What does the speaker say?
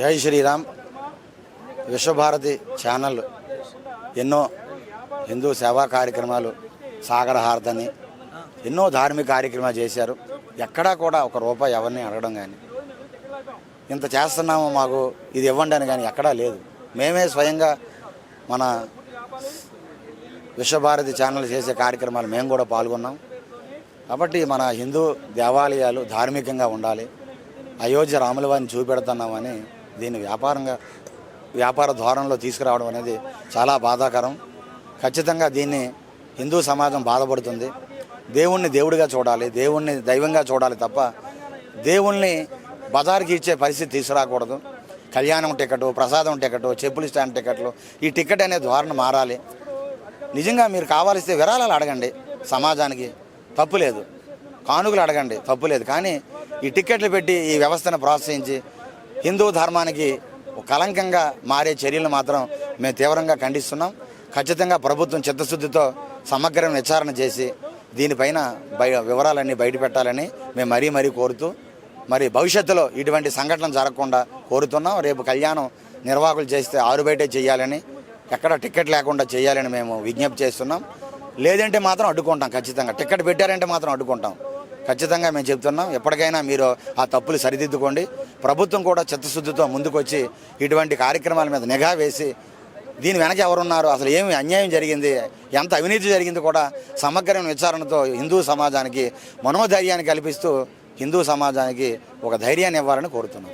జై శ్రీరామ్. విశ్వభారతి ఛానల్ ఎన్నో హిందూ సేవా కార్యక్రమాలు సాగర హారతని ఎన్నో ధార్మిక కార్యక్రమాలు చేశారు. ఎక్కడా కూడా ఒక రూపాయి ఎవరిని అడగడం కానీ ఇంత చేస్తున్నాము మాకు ఇది ఇవ్వండి అని కానీ ఎక్కడా లేదు. మేమే స్వయంగా మన విశ్వభారతి ఛానల్ చేసే కార్యక్రమాలు మేము కూడా పాల్గొన్నాం. కాబట్టి మన హిందూ దేవాలయాలు ధార్మికంగా ఉండాలి. అయోధ్య రాముల వారిని చూపెడుతున్నామని దీన్ని వ్యాపారంగా వ్యాపార ధోరణిలో తీసుకురావడం అనేది చాలా బాధాకరం. ఖచ్చితంగా దీన్ని హిందూ సమాజం బాధపడుతుంది. దేవుణ్ణి దేవుడిగా చూడాలి దేవుణ్ణి దైవంగా చూడాలి తప్ప దేవుణ్ణి బజార్కి ఇచ్చే పరిస్థితి తీసుకురాకూడదు. కళ్యాణం టికెట్ ప్రసాదం టికెట్ చెప్పులు స్టాండ్ టికెట్లు ఈ టికెట్ అనే ధోరణి మారాలి. నిజంగా మీరు కావాల్సిన విరాళాలు అడగండి సమాజానికి తప్పు లేదు. కానుకలు అడగండి తప్పు లేదు. కానీ ఈ టిక్కెట్లు పెట్టి ఈ వ్యవస్థను ప్రోత్సహించి హిందూ ధర్మానికి ఒక కలంకంగా మారే చర్యలు మాత్రం మేము తీవ్రంగా ఖండిస్తున్నాం. ఖచ్చితంగా ప్రభుత్వం చిత్తశుద్ధితో సమగ్ర విచారణ చేసి దీనిపైన బయ వివరాలన్నీ బయట పెట్టాలని మేము మరీ మరీ కోరుతూ మరి భవిష్యత్తులో ఇటువంటి సంఘటనలు జరగకుండా కోరుతున్నాం. రేపు కళ్యాణం నిర్వాహకులు చేస్తే ఆరు బయటే చేయాలని ఎక్కడ టికెట్ లేకుండా చేయాలని మేము విజ్ఞప్తి చేస్తున్నాం. లేదంటే మాత్రం అడ్డుకుంటాం ఖచ్చితంగా. టికెట్ పెట్టారంటే మాత్రం అడ్డుకుంటాం. ఖచ్చితంగా మేము చెప్తున్నాం. ఎప్పటికైనా మీరు ఆ తప్పులు సరిదిద్దుకోండి. ప్రభుత్వం కూడా చిత్తశుద్ధితో ముందుకొచ్చి ఇటువంటి కార్యక్రమాల మీద నిఘా వేసి దీని వెనక ఎవరున్నారు? అసలు ఏమి అన్యాయం జరిగింది? ఎంత అవినీతి జరిగింది కూడా సమగ్రమైన విచారణతో హిందూ సమాజానికి మనోధైర్యాన్ని కల్పిస్తూ హిందూ సమాజానికి ఒక ధైర్యాన్ని ఇవ్వాలని కోరుతున్నాం.